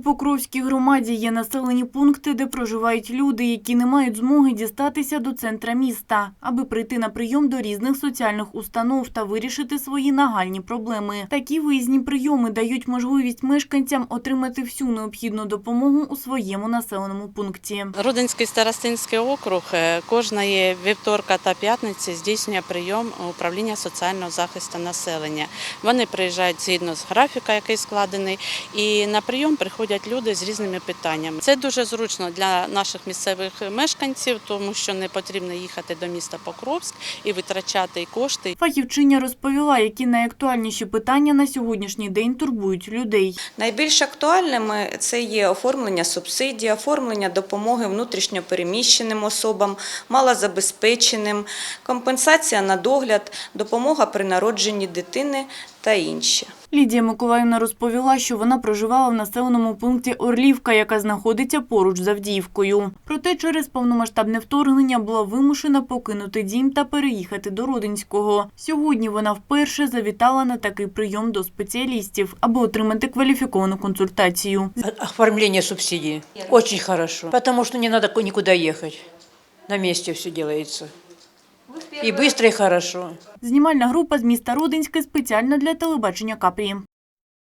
У Покровській громаді є населені пункти, де проживають люди, які не мають змоги дістатися до центра міста, аби прийти на прийом до різних соціальних установ та вирішити свої нагальні проблеми. Такі виїзні прийоми дають можливість мешканцям отримати всю необхідну допомогу у своєму населеному пункті. Родинський старостинський округ е, кожної вівторка та п'ятниці здійснює прийом управління соціального захисту населення. Вони приїжджають згідно з графіка, який складений, і на прийом приходять люди з різними питаннями. Це дуже зручно для наших місцевих мешканців, тому що не потрібно їхати до міста Покровськ і витрачати кошти. Фахівчиня розповіла, які найактуальніші питання на сьогоднішній день турбують людей. Найбільш актуальними це є оформлення субсидій, оформлення допомоги внутрішньопереміщеним особам, малозабезпеченим, компенсація на догляд, допомога при народженні дитини та інші. Лідія Миколаївна розповіла, що вона проживала в населеному пункті Орлівка, яка знаходиться поруч з Авдіївкою. Проте через повномасштабне вторгнення була вимушена покинути дім та переїхати до Родинського. Сьогодні вона вперше завітала на такий прийом до спеціалістів, аби отримати кваліфіковану консультацію. Оформление субсидий. Очень хорошо. Потому что не надо ку- никуда ехать. На месте все делается. И швидко і хорошо. Знімальна група з міста Родинське спеціально для телебачення Капрі.